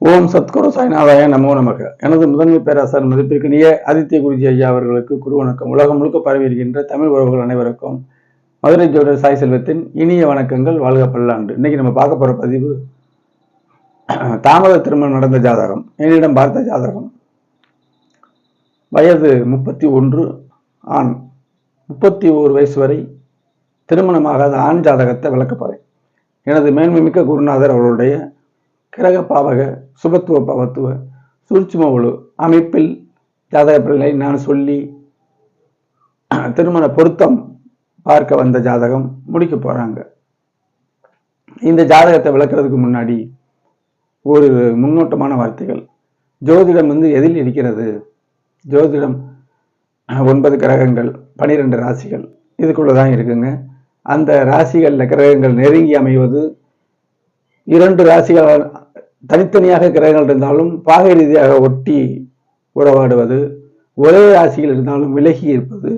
ஓம் சத்குரு சாய்நாதாய நமோ நமக. எனது முதன்மை பேராசார் மதிப்பிற்கினிய ஆதித்ய குருஜி ஐயா அவர்களுக்கு குரு வணக்கம். உலகம் முழுக்க பரவி இருக்கின்ற தமிழ் உறவுகள் அனைவருக்கும் மதுரை ஜோடர் சாய் செல்வத்தின் இனிய வணக்கங்கள் வாழ்க பல்லாண்டு. இன்னைக்கு நம்ம பார்க்க போற பதிவு தாமத திருமணம் நடந்த ஜாதகம் என்னிடம் பார்த்த ஜாதகம். வயது முப்பத்தி ஒன்று ஆண். முப்பத்தி ஒரு வயசு வரை திருமணமாகாத ஆண் ஜாதகத்தை விளக்க எனது எனது மேன்மைமிக்க குருநாதர் அவர்களுடைய கிரக பாவக சுபத்துவ பாவத்துவ சூட்சும ஒழு அமைப்பில் ஜாதக பிள்ளை நான் சொல்லி திருமண பொருத்தம் பார்க்க வந்த ஜாதகம் முடிக்க போறாங்க. இந்த ஜாதகத்தை விளக்குறதுக்கு முன்னாடி ஒரு முன்னோட்டமான வார்த்தைகள். ஜோதிடம் வந்து எதில் இருக்கிறது? ஜோதிடம் ஒன்பது கிரகங்கள் பனிரெண்டு ராசிகள் இதுக்குள்ளே தான் இருக்குங்க. அந்த ராசிகளில் கிரகங்கள் நெருங்கி அமைவது இரண்டு ராசிகள் தனித்தனியாக கிரகங்கள் இருந்தாலும் பாகை ரீதியாக ஒட்டி உறவாடுவது ஒரே ராசியில் இருந்தாலும் விலகி இருப்பது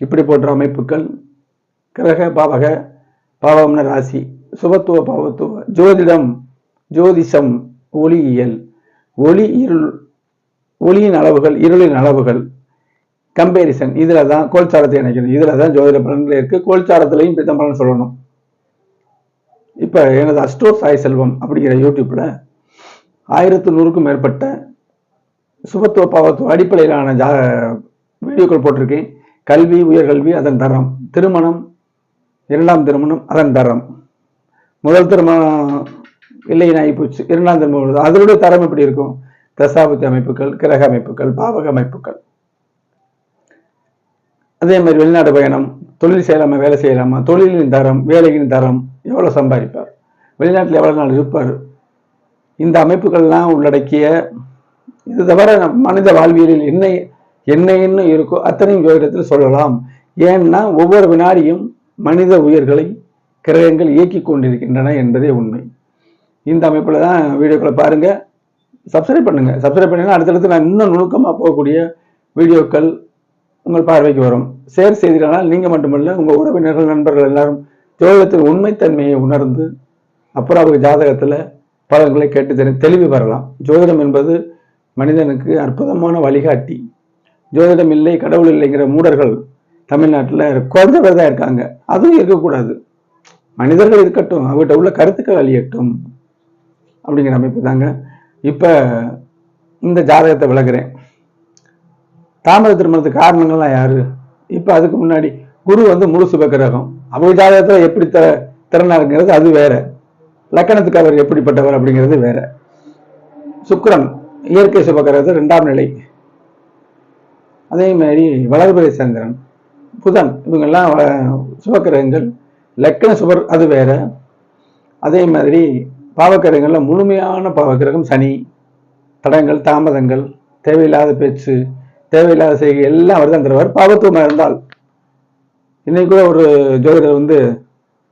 இப்படி போன்ற அமைப்புகள் கிரக பாவக பாவம்ன ராசி சுபத்துவ பாவத்துவ ஜோதிடம் ஜோதிஷம் ஒளியியல் ஒளி இருள் ஒளியின் அளவுகள் இருளின் அளவுகள் கம்பேரிசன் இதில் தான் கோல்சாரத்தை இணைக்கணும் இதில் தான் ஜோதிட பலன்கள் இருக்குது கோல்சாரத்துலையும் இப்படி பலன் சொல்லணும். இப்போ எனது அஸ்ட்ரோ சாய் செல்வம் அப்படிங்கிற யூடியூப்பில் ஆயிரத்து நூறுக்கும் மேற்பட்ட சுபத்துவ பாவத்துவ அடிப்படையிலான ஜா வீடியோக்கள் போட்டிருக்கேன். கல்வி உயர்கல்வி அதன் தரம். திருமணம் இரண்டாம் திருமணம் அதன் தரம். முதல் திருமணம் இல்லை போச்சு. இரண்டாம் திருமணம் அதனுடைய தரம் எப்படி இருக்கும்? தசாபுத்தி அமைப்புகள் கிரக அமைப்புகள் பாவக அமைப்புகள். அதே மாதிரி வெளிநாடு பயணம் தொழில் செய்யலாமா வேலை செய்யலாமா? தொழிலின் தரம் வேலையின் தரம் எவ்வளோ சம்பாதிப்பார்? வெளிநாட்டில் எவ்வளோ நாள் இருப்பார்? இந்த அமைப்புகள்லாம் உள்ளடக்கிய இது தவிர நம் மனித வாழ்வியலில் என்ன என்ன என்ன இருக்கோ அத்தனையும் ஜோதிடத்தில் சொல்லலாம். ஏன்னா ஒவ்வொரு வினாடியும் மனித உயிர்களை கிரகங்கள் இயக்கி கொண்டிருக்கின்றன என்பதே உண்மை. இந்த அமைப்பில் தான் வீடியோக்களை பாருங்கள் சப்ஸ்கிரைப் பண்ணுங்கள் சப்ஸ்கிரைப் பண்ணினா அடுத்தடுத்து நான் இன்னும் நுணுக்கமாக போகக்கூடிய வீடியோக்கள் உங்கள் பார்வைக்கு வரும். ஷேர் செய்திருந்தால் நீங்கள் மட்டுமல்ல உங்கள் உறவினர்கள் நண்பர்கள் எல்லாரும் ஜோதிடத்தின் உண்மைத்தன்மையை உணர்ந்து அப்புறம் அவங்க ஜாதகத்தில் பலன்களை கேட்டு தெரிந்து தெளிவு பெறலாம். ஜோதிடம் என்பது மனிதனுக்கு அற்புதமான வழிகாட்டி. ஜோதிடம் இல்லை கடவுள் இல்லைங்கிற மூடர்கள் தமிழ்நாட்டில் குறைஞ்ச தான் இருக்காங்க. அதுவும் இருக்கக்கூடாது. மனிதர்கள் இருக்கட்டும் அவர்கிட்ட உள்ள கருத்துக்கள் அழியட்டும் அப்படிங்கிற அமைப்பு தாங்க. இப்போ இந்த ஜாதகத்தை விளக்குறேன். தாமத திருமணத்துக்கு காரணங்கள்லாம் யாரு? இப்போ அதுக்கு முன்னாடி குரு வந்து முழு சுப கிரகம் அவங்க ஜாதகத்தில் எப்படி த திறனா இருக்கிறது அது வேற. லக்கணத்துக்கு அவர் எப்படிப்பட்டவர் அப்படிங்கிறது வேற. சுக்கரன் இயற்கை சுபகிரகத்து ரெண்டாம் நிலை. அதே மாதிரி வளர்பிறை சந்திரன் புதன் இவங்கெல்லாம் வ- சுபக்கிரகங்கள் லக்கண சுபர் அது வேற. அதே மாதிரி பாவக்கிரகங்களில் முழுமையான பாவக்கிரகம் சனி. தடங்கள் தாமதங்கள் தேவையில்லாத பேச்சு தேவையில்லாத செய்கை எல்லாம் அவர் தான் தருவார். பாவத்துவமாக இருந்தால் இன்னைக்கு கூட ஒரு ஜோதிடர் வந்து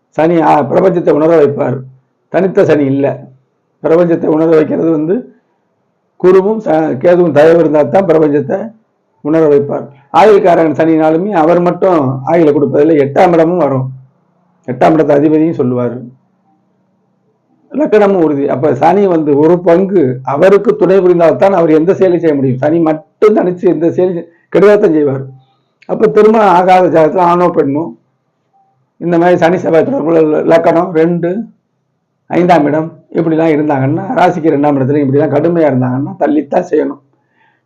சனி பிரபஞ்சத்தை உணர வைப்பார். தனித்த சனி இல்லை. பிரபஞ்சத்தை உணர வைக்கிறது வந்து குருவும் ச- கேதுவும் தயவு இருந்தால் தான் பிரபஞ்சத்தை உணர வைப்பார். ஆயுள்காரன் சனினாலுமே அவர் மட்டும் ஆயுளை கொடுப்பதில்லை எட்டாம் இடமும் வரும். எட்டாம் இடத்து அதிபதியும் சொல்லுவார். லக்கணமும் உறுதி. அப்ப சனி வந்து ஒரு பங்கு அவருக்கு துணை புரிந்தால்தான் அவர் எந்த செயலை செய்ய முடியும். சனி மட்டும் தனிச்சு எந்த செயல் கெடுதத்தான் செய்வார். அப்போ திருமணம் ஆகாத ஜாதகத்தில் ஆணோ பெண்ணோ இந்த மாதிரி சனி செவ்வாய் தொடர்புல லக்கணம் ரெண்டு ஐந்தாம் இடம் இப்படிலாம் இருந்தாங்கன்னா ராசிக்கு ரெண்டாம் இடத்துல இப்படிலாம் கடுமையாக இருந்தாங்கன்னா தள்ளித்தான் செய்யணும்.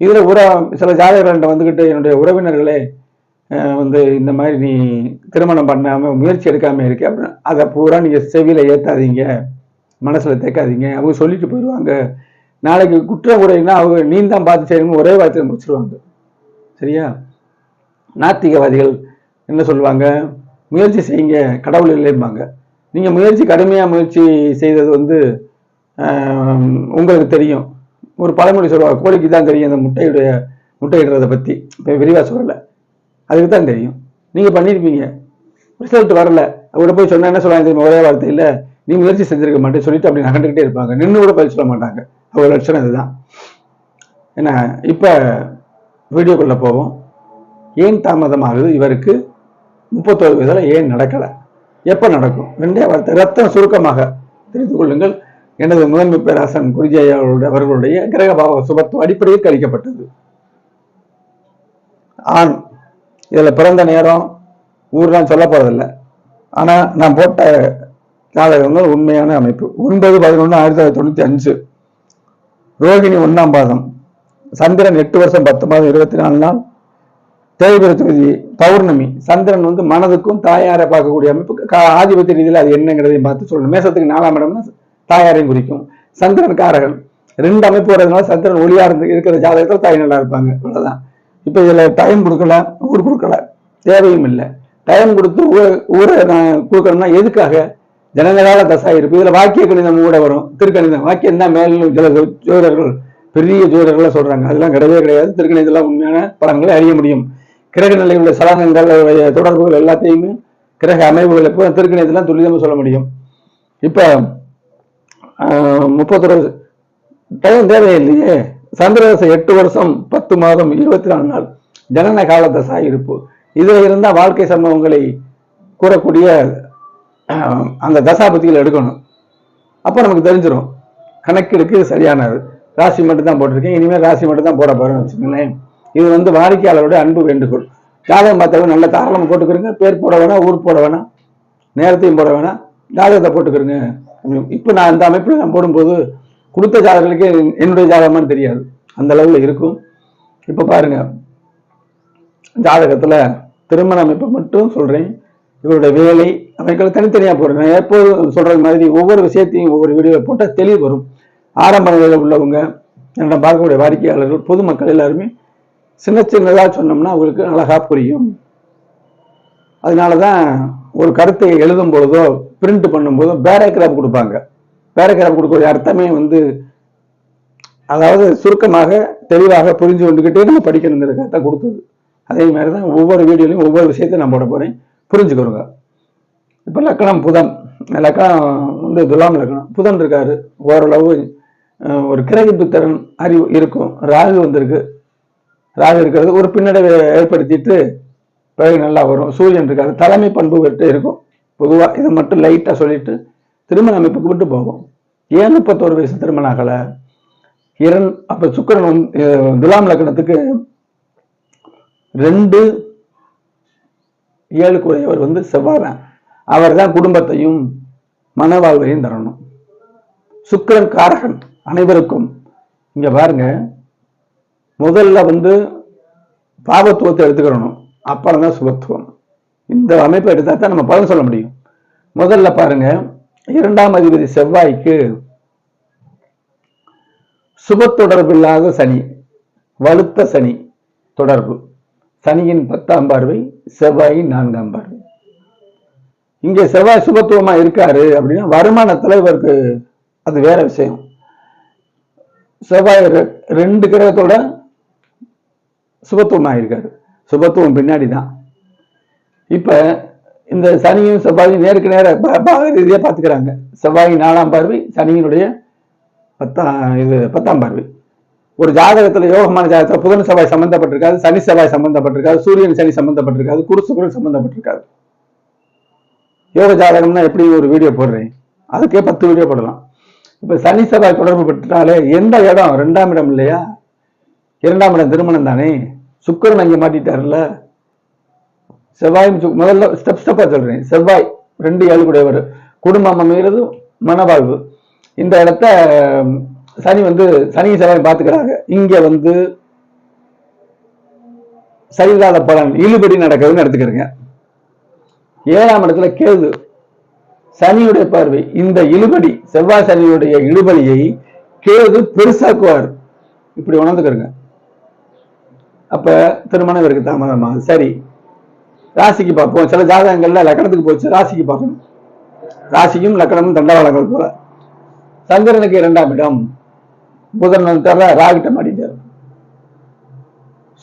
இதில் உற சில ஜாதகர்கள்ட்ட வந்துக்கிட்டு என்னுடைய உறவினர்களே வந்து இந்த மாதிரி நீ திருமணம் பண்ணாமல் முயற்சி எடுக்காமல் இருக்க அப்படின்னு அதை பூரா நீங்கள் செவியில் ஏற்றாதீங்க மனசில் தேக்காதீங்க அவங்க சொல்லிட்டு போயிடுவாங்க. நாளைக்கு குற்ற உரைன்னா அவங்க நீந்தான் பார்த்து செய்யணும் ஒரே வார்த்தையில் முடிச்சிருவாங்க. சரியா? நாத்திகவாதிகள் என்ன சொல்லுவாங்க? முயற்சி செய்யுங்க கடவுள் இல்லைம்பாங்க. நீங்கள் முயற்சி கடுமையாக முயற்சி செய்தது வந்து உங்களுக்கு தெரியும். ஒரு பழமொழி சொல்லுவாங்க கோழிக்கு தான் தெரியும் அந்த முட்டையுடைய முட்டையிடுறதை பற்றி இப்போ விரிவாக சொல்லலை. அதுக்கு தான் தெரியும். நீங்கள் பண்ணியிருப்பீங்க ரிசல்ட் வரல. அவரை போய் சொன்னால் என்ன சொல்லுவாங்க ஒரே வார்த்தையில் நீ முயற்சி செஞ்சிருக்க மாட்டேன் சொல்லிட்டு அப்படி நகண்டுக்கிட்டே இருப்பாங்க. நின்று கூட பதில் சொல்ல மாட்டாங்க. அவங்க லட்சணம் இதுதான். என்ன இப்போ வீடியோக்குள்ளே போவோம். ஏன் தாமதமாகுது? இவருக்கு முப்பத்தோரு வயதில் ஏன் நடக்கலை? எப்போ நடக்கும்? ரெண்டே வார்த்தை ரத்தம் சுருக்கமாக தெரிந்து கொள்ளுங்கள். எனது முதன்மை பேராசன் குருஜி அவர்களுடைய கிரக பாவ சுபத்துவ அடிப்படையில் கழிக்கப்பட்டது ஆண் இதுல பிறந்த நேரம் ஊர்லாம் சொல்ல போறதில்லை. ஆனா நான் போட்ட ஜாதகங்கள் உண்மையான அமைப்பு. ஒன்பது பதினொன்று ஆயிரத்தி தொள்ளாயிரத்தி தொண்ணூத்தி அஞ்சு. ரோகிணி ஒண்ணாம் பாதம். சந்திரன் எட்டு வருஷம் பத்து மாதம் இருபத்தி நாலு நாள். தேய்பிர தொகுதி பௌர்ணமி. சந்திரன் வந்து மனதுக்கும் தாயாரை பார்க்கக்கூடிய அமைப்பு கா- ஆதிபத்திய ரீதியில் அது என்னங்கிறதையும் பார்த்து சொல்லணும். மேசத்துக்கு நாலாம் இடம்னா தாயாரையும் குறிக்கும். சந்திரன் காரகன். ரெண்டு அமைப்பு வர்றதுனால சந்திரன் ஒளியா இருந்து இருக்கிற ஜாதகத்தில் தாய் நல்லா இருப்பாங்க. அவ்வளவுதான். இப்போ இதுல டைம் கொடுக்கல ஊர் கொடுக்கல. தேவையும் இல்லை. டைம் கொடுத்து ஊரை ஊரை நான் கொடுக்கணும்னா எதுக்காக? ஜனநகால தசா இருப்பு. இதுல வாக்கிய கணிதம் கூட வரும். திருக்கணிதம். வாக்கியம் தான் மேலும் சில ஜோதிடர்கள் பெரிய ஜோதிடர்கள் சொல்றாங்க. அதெல்லாம் கிடையவே கிடையாது. திருக்கணிதெல்லாம் உண்மையான பலன்களை அறிய முடியும். கிரக நிலையில் உள்ள தொடர்புகள் எல்லாத்தையுமே கிரக அமைப்புகள் எப்போ திருக்கணிதெல்லாம் துல்லியமா சொல்ல முடியும். இப்போ முப்பத்தொரு டைம் தேவையில்லையே. சந்திரதசை எட்டு வருஷம் பத்து மாதம் இருபத்தி நாலு நாள். ஜனன கால தசா இருப்பு இதில் இருந்தால் வாழ்க்கை சம்பவங்களை கூறக்கூடிய அந்த தசாபதிகள் எடுக்கணும். அப்போ நமக்கு தெரிஞ்சிடும் கணக்கெடுக்கு சரியானது. ராசி மட்டும் தான் போட்டிருக்கேன். இனிமேல் ராசி மட்டும் தான் போட போகிறேன்னு வச்சுக்கோங்களேன். இது வந்து வாடிக்கையாளருடைய அன்பு வேண்டுகோள். ஜாதகம் பார்த்தவங்க நல்ல தாராளம் போட்டுக்கிறங்க. பேர் போட வேணாம் ஊர் போட வேணாம் நேரத்தையும் போட வேணாம் ஜாதகத்தை போட்டுக்கிறங்க. இப்போ நான் இந்த அமைப்பில் நான் போடும்போது கொடுத்த ஜாதகர்களுக்கு என்னுடைய ஜாதகமான்னு தெரியாது. அந்த அளவில் இருக்கும். இப்போ பாருங்க ஜாதகத்தில் திருமண அமைப்பை மட்டும் சொல்கிறேன் இவருடைய வேலை அமைக்கலாம் தனித்தனியாக போடுறேன். எப்போதும் சொல்றது மாதிரி ஒவ்வொரு விஷயத்தையும் ஒவ்வொரு வீடியோவில் போட்டால் தெளிவு வரும். ஆரம்ப நிலையில் உள்ளவங்க என்னிடம் பார்க்கக்கூடிய வாடிக்கையாளர்கள் பொதுமக்கள் எல்லாருமே சின்ன சின்னதாக சொன்னோம்னா அவங்களுக்கு அழகாக புரியும். அதனால தான் ஒரு கருத்தை எழுதும் பொழுதோ பிரிண்ட் பண்ணும்போதோ பேராகிராஃப் கொடுப்பாங்க. பேராகிராஃப் கொடுக்கக்கூடிய அர்த்தமே வந்து அதாவது சுருக்கமாக தெளிவாக புரிஞ்சு கொண்டுக்கிட்டே நம்ம படிக்கணுங்கிறதுக்காக கருத்தை கொடுத்தது. அதே மாதிரி தான் ஒவ்வொரு வீடியோலையும் ஒவ்வொரு விஷயத்தையும் நான் போட போகிறேன் புரிஞ்சுக்கிறோங்க இப்போ லக்கணம் புதன். லக்கணம் வந்து துலாம் லக்கணம். புதன் இருக்காரு. ஓரளவு ஒரு கிரகிப்பு திறன் அறிவு இருக்கும். ராகு வந்திருக்கு. ராகு இருக்கிறது ஒரு பின்னடைவை ஏற்படுத்திட்டு பிறகு நல்லா வரும். சூரியன் இருக்காது. தலைமை பண்பு விட்டு இருக்கும். பொதுவாக இதை மட்டும் லைட்டாக சொல்லிட்டு திருமண அமைப்புக்கு விட்டு போகும். ஏன் முப்பத்தோரு வயசு திருமணம் ஆகலை? இரண் அப்போ சுக்கிரன் வந்து துலாம் லக்னத்துக்கு ரெண்டு ஏழுக்குரியவர் வந்து செவ்வாதான் அவர் தான் குடும்பத்தையும் மனவாழ்வையும் தரணும். சுக்கிரன் காரகன் அனைவருக்கும். இங்க பாருங்க முதல்ல வந்து பாவத்துவத்தை எடுத்துக்கிறணும் அப்புறம் தான் சுபத்துவம். இந்த அமைப்பை எடுத்தா தான் நம்ம பலன் சொல்ல முடியும். முதல்ல பாருங்க இரண்டாம் அதிபதி செவ்வாய்க்கு சுப தொடர்பில்லாத சனி வலுத்த சனி தொடர்பு. சனியின் பத்தாம் பார்வை செவ்வாயின் நான்காம் பார்வை. இங்கே செவ்வாய் சுபத்துவமா இருக்காரு அப்படின்னா வருமானத்துல இவருக்கு அது வேற விஷயம். செவ்வாய் ரெ- ரெண்டு கிரகத்தோட சுபத்துவம் இருக்காரு சுபத்துவம் பின்னாடி தான் இப்போ இந்த சனியும் செவ்வாயும் நேருக்கு நேர ப- பாக ரீதியாக பார்த்துக்கிறாங்க. செவ்வாயின் நாலாம் பார்வை சனியினுடைய பத்தாம் இது பத்தாம் பார்வை. ஒரு ஜாதகத்தில் யோகமான ஜாதகத்தில் புதன் செவ்வாய் சம்பந்தப்பட்டிருக்காது சனி செவ்வாய் சம்பந்தப்பட்டிருக்காது சூரியன் சனி சம்பந்தப்பட்டிருக்காது குரு சுக்கிரன் சம்பந்தப்பட்டிருக்காது. யோக ஜாதகம்னா எப்படி ஒரு வீடியோ போடுறேன்? அதுக்கே பத்து வீடியோ போடலாம். இப்போ சனி செவ்வாய் தொடர்பு பட்டுட்டாலே எந்த இடம்? ரெண்டாம் இடம் இல்லையா? இரண்டாம் இடம் திருமணம் தானே? சுக்கிரன் அங்க மாட்டிட்டாருல்ல? செவ்வாயும் முதல்ல ஸ்டெப் ஸ்டெப்பா சொல்றேன். செவ்வாய் ரெண்டு ஏழு கூடையவர் குடும்பம் அமைகிறது மனவாழ்வு. இந்த இடத்த சனி வந்து சனி செவ்வாய் பார்த்துக்கிறாங்க. இங்க வந்து சரிகால பலன் இழுபடி நடக்குதுன்னு எடுத்துக்கிறேங்க. ஏழாம் இடத்துல கேது. சனியுடைய பார்வை இந்த இழுபடி செவ்வாய் சனியுடைய இழுபடியை கேது பெருசாக்குவார். இப்படி உணர்ந்துக்கிறேங்க. அப்ப திருமணம் இவருக்கு தாமதமா? சரி. ராசிக்கு பார்ப்போம். சில ஜாதகங்கள்ல லக்கணத்துக்கு போச்சு. ராசிக்கு பார்க்கணும். ராசிக்கும் லக்கணமும் தண்டவாளங்கள் போல. சந்திரனுக்கு இரண்டாம் இடம். புதன் தர ராகிட்ட மாட்டிட்டார்.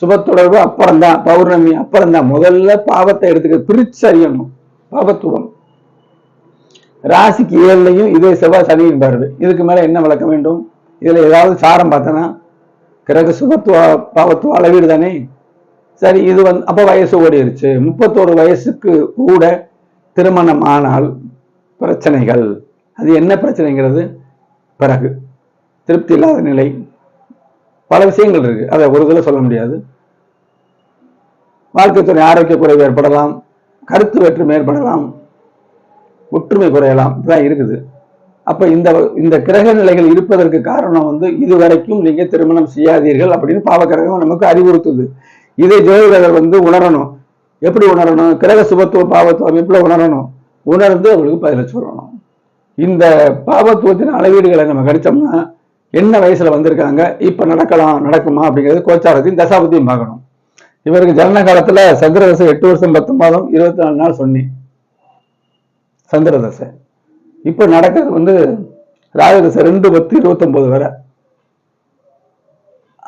சுபத்தொடர்பு அப்புறம் தான் பௌர்ணமி அப்புறம் தான் முதல்ல பாவத்தை எடுத்துக்க பிரிச்சு அறியணும் பாவத்துவம். ராசிக்கு ஏழுலையும் இதே செவ்வாய் சனியின் பார்வை. இதுக்கு மேல என்ன வளர்க்க வேண்டும்? இதுல ஏதாவது சாரம் பார்த்தனா பிறகு சுகத்துவ பாவத்துவ அளவீடு தானே சரி இது வந்து அப்போ வயசு ஓடிருச்சு. முப்பத்தோரு வயசுக்கு கூட திருமணம் ஆனால் பிரச்சனைகள். அது என்ன பிரச்சனைங்கிறது? பிறகு. திருப்தி இல்லாத நிலை. பல விஷயங்கள் இருக்கு. அதை ஒரு இதில் சொல்ல முடியாது. வாழ்க்கை துறை ஆரோக்கிய குறைவு ஏற்படலாம். கருத்து வெற்றுமை ஏற்படலாம் ஒற்றுமை குறையலாம். இப்படிதான் இருக்குது. அப்ப இந்த இந்த கிரக நிலைகள் இருப்பதற்கு காரணம் வந்து இதுவரைக்கும் நீங்க திருமணம் செய்யாதீர்கள் அப்படின்னு பாவகிரகம் நமக்கு அறிவுறுத்துது. இதை ஜோதிடர் வந்து உணரணும். எப்படி உணரணும்? கிரக சுபத்துவம் பாவத்துவம் எப்படி உணரணும். உணர்ந்து அவங்களுக்கு பதில சொல்லணும். இந்த பாவத்துவத்தின் அளவீடுகளை நம்ம கடிச்சோம்னா என்ன வயசுல வந்திருக்காங்க? இப்ப நடக்கலாம் நடக்குமா அப்படிங்கிறது கோச்சாரத்தையும் தசாபதியும் பார்க்கணும். இவருக்கு ஜனன காலத்துல சந்திரதசை எட்டு வருஷம் பத்து மாதம் இருபத்தி நாலு நாள் சொன்னேன். சந்திரதசை. இப்போ நடக்கிறது வந்து ராகு ரெண்டு பத்து இருபத்தொன்பது வரை.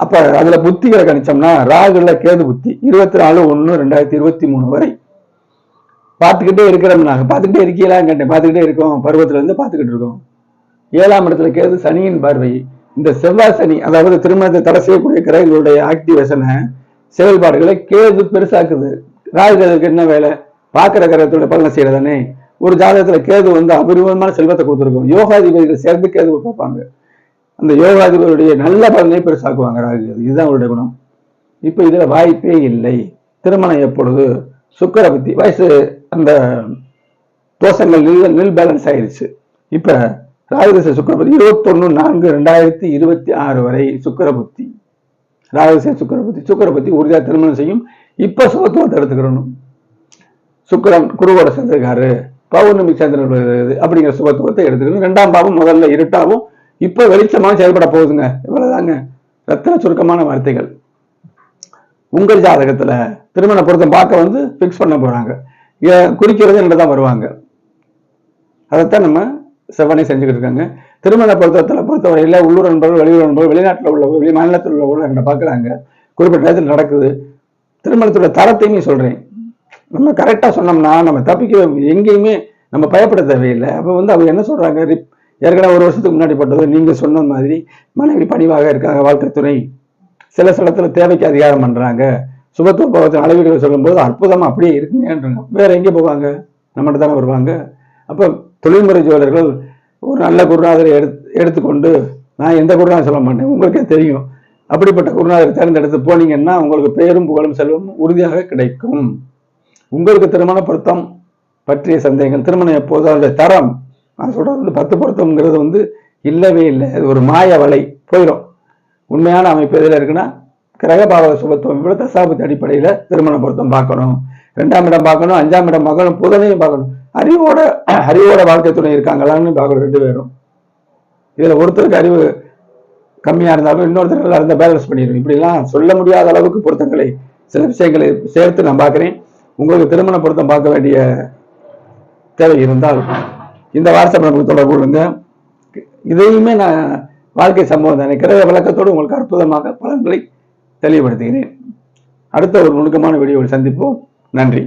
அப்போ அதில் புத்திகளை கணிச்சோம்னா ராகுல கேது புத்தி இருபத்தி நாலு ஒன்று ரெண்டாயிரத்தி இருபத்தி மூணு வரை. பார்த்துக்கிட்டே இருக்கிறோம் நாங்கள் பார்த்துக்கிட்டே இருக்கீங்களான்னு கேட்டேன் பார்த்துக்கிட்டே இருக்கோம். பருவத்தில் இருந்து பார்த்துக்கிட்டு இருக்கோம். ஏழாம் இடத்துல கேது சனியின் பார்வை. இந்த செவ்வாய் சனி அதாவது திருமணத்தை தடை செய்யக்கூடிய கிரகங்களுடைய ஆக்டிவேஷனை செயல்பாடுகளை கேது பெருசாக்குது. ராகு கிரகத்துக்கு என்ன வேலை? பார்க்குற கிரகத்தோட பலனை செய்யறதானே? ஒரு ஜாதகத்துல கேது வந்து அபரிமிதமான செல்வத்தை கொடுத்துருக்கும். யோகாதிபதிகள் சேர்ந்து கேது பார்ப்பாங்க. அந்த யோகாதிபதியுடைய நல்ல பலனை பெருசாக்குவாங்க ராகு கேது. இதுதான் அவருடைய குணம். இப்ப இதுல வாய்ப்பே இல்லை. திருமணம் எப்பொழுது சுக்கர புத்தி வயசு அந்த தோஷங்கள் நில் நில் பேலன்ஸ் ஆயிடுச்சு இப்ப ராகுதச சுக்கரபதி இருபத்தொன்னு நான்கு ரெண்டாயிரத்தி இருபத்தி ஆறு வரை சுக்கரபுத்தி ராகுதச சுக்கரபுத்தி உறுதியாக திருமணம் செய்யும். இப்ப சுகத்துவத்தை எடுத்துக்கிறணும் சுக்கரன் குருவோட சேர்ந்திருக்காரு. பௌர்ணமி சந்திரன் வருகிறது அப்படிங்கிற சுகத்துவத்தை எடுத்துக்கணும். ரெண்டாம் பாவம் முதல்ல இருட்டாவும் இப்போ வெளிச்சமாக செயல்பட போகுதுங்க. இவ்வளவுதாங்க. ரத்தின சுருக்கமான வார்த்தைகள். உங்கள் ஜாதகத்துல திருமண பொருத்தம் பார்க்க வந்து ஃபிக்ஸ் பண்ண போறாங்க. குறிக்கிறது என்று தான் வருவாங்க. அதைத்தான் நம்ம செவ்வனை செஞ்சுக்கிட்டு இருக்காங்க. திருமண பொருத்தத்தில் பொறுத்தவரையில் உள்ளூர் நண்பர்கள் வெளியூர் நண்பர்கள் வெளிநாட்டில் உள்ள வெளி மாநிலத்தில் உள்ள எங்களை பார்க்குறாங்க. குறிப்பிட்ட நேரத்தில் நடக்குது. திருமணத்தோட தரத்தையும் சொல்கிறேன் நம்ம கரெக்டாக சொன்னோம்னா நம்ம தப்பிக்க எங்கேயுமே நம்ம பயப்பட தேவையில்லை. அப்போ வந்து அவங்க என்ன சொல்கிறாங்க ஏற்கனவே ஒரு வருஷத்துக்கு முன்னாடி பட்டது நீங்கள் சொன்ன மாதிரி மனைவி பணிவாக இருக்காங்க வாழ்க்கை துணை சில சிலத்தில் தேவைக்கு அதிகாரம் பண்ணுறாங்க சுபத்துவ பாவத்தின் அளவீடுகள் சொல்லும்போது அற்புதமாக அப்படியே இருக்குங்கன்றாங்க வேற எங்கே போவாங்க? நம்மகிட்ட தானே வருவாங்க. அப்போ தொழில்முறை ஜோதிடர்கள் ஒரு நல்ல குருநாதரை எடுத்து எடுத்துக்கொண்டு நான் எந்த குருநாதர் சொல்ல மாட்டேன் உங்களுக்கே தெரியும். அப்படிப்பட்ட குருநாதரை தேர்ந்தெடுத்து போனீங்கன்னா உங்களுக்கு பெயரும் புகழும் செல்வம் உறுதியாக கிடைக்கும். உங்களுக்கு திருமண பொருத்தம் பற்றிய சந்தேகங்கள் திருமணம் எப்போது அந்த தரம் நான் சொல்றது வந்து பத்து பொருத்தம்ங்கிறது வந்து இல்லவே இல்லை. அது ஒரு மாய வலை போயிடும் உண்மையான அமைப்பு எதில் இருக்குன்னா கிரகபாவ சுபத்துவம் இவ்வளோ தசாபத்து அடிப்படையில் திருமண பொருத்தம் பார்க்கணும். ரெண்டாம் இடம் பார்க்கணும் அஞ்சாம் இடம் பார்க்கணும் புதனையும் பார்க்கணும். அறிவோட அறிவோட வாழ்க்கை துணை இருக்காங்களான்னு பார்க்கணும் ரெண்டு பேரும். இதில் ஒருத்தருக்கு அறிவு கம்மியாக இருந்தாலும் இன்னொருத்தர் நல்லா இருந்தால் பேலன்ஸ் பண்ணிடுவோம் இப்படிலாம் சொல்ல முடியாத அளவுக்கு பொருத்தங்களை சில விஷயங்களை சேர்த்து நான் பார்க்குறேன். உங்களுக்கு திருமண பொருத்தம் பார்க்க வேண்டிய தேவை இருந்தால் இந்த வாட்ஸ்அப் நமக்கு தொடர்பு கொள்ளுங்க. இதையுமே நான் வாழ்க்கை சம்பவம் தானே கிரக விளக்கத்தோடு உங்களுக்கு அற்புதமாக பலன்களை தெளிவுபடுத்துகிறேன். அடுத்த ஒரு நுணுக்கமான வீடியோவில் சந்திப்போம். நன்றி.